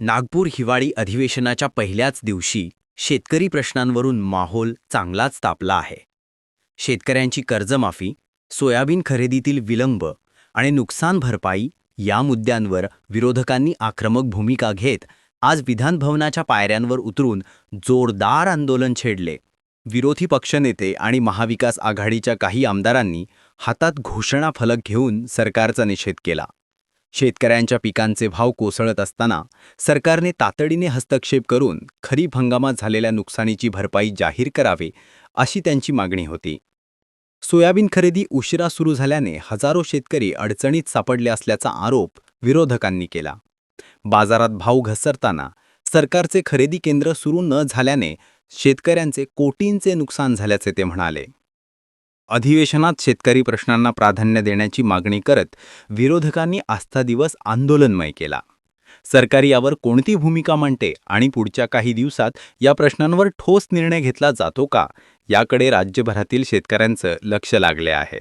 नागपूर हिवाळी अधिवेशनाच्या पहिल्याच दिवशी शेतकरी प्रश्नांवरून माहोल चांगलाच तापला आहे. शेतकऱ्यांची कर्जमाफी सोयाबीन खरेदीतील विलंब आणि नुकसान भरपाई या मुद्द्यांवर विरोधकांनी आक्रमक भूमिका घेत आज विधानभवनाच्या पायऱ्यांवर उतरून जोरदार आंदोलन छेडले. विरोधी पक्षनेते आणि महाविकास आघाडीच्या काही आमदारांनी हातात घोषणा फलक घेऊन सरकारचा निषेध केला. शेतकऱ्यांच्या पिकांचे भाव कोसळत असताना सरकारने तातडीने हस्तक्षेप करून खरीप हंगामात झालेल्या नुकसानीची भरपाई जाहीर करावी अशी त्यांची मागणी होती. सोयाबीन खरेदी उशिरा सुरू झाल्याने हजारो शेतकरी अडचणीत सापडले असल्याचा आरोप विरोधकांनी केला. बाजारात भाव घसरताना सरकारचे खरेदी केंद्र सुरू न झाल्याने शेतकऱ्यांचे कोटींचे नुकसान झाल्याचे ते म्हणाले. अधिवेशनात शेतकरी प्रश्नांना प्राधान्य देण्याची मागणी करत विरोधकांनी आस्था दिवस आंदोलनमय केला. सरकार यावर कोणती भूमिका मांडते आणि पुढच्या काही दिवसात या प्रश्नांवर ठोस निर्णय घेतला जातो का? याकडे राज्यभरातील शेतकऱ्यांचं लक्ष लागले आहे.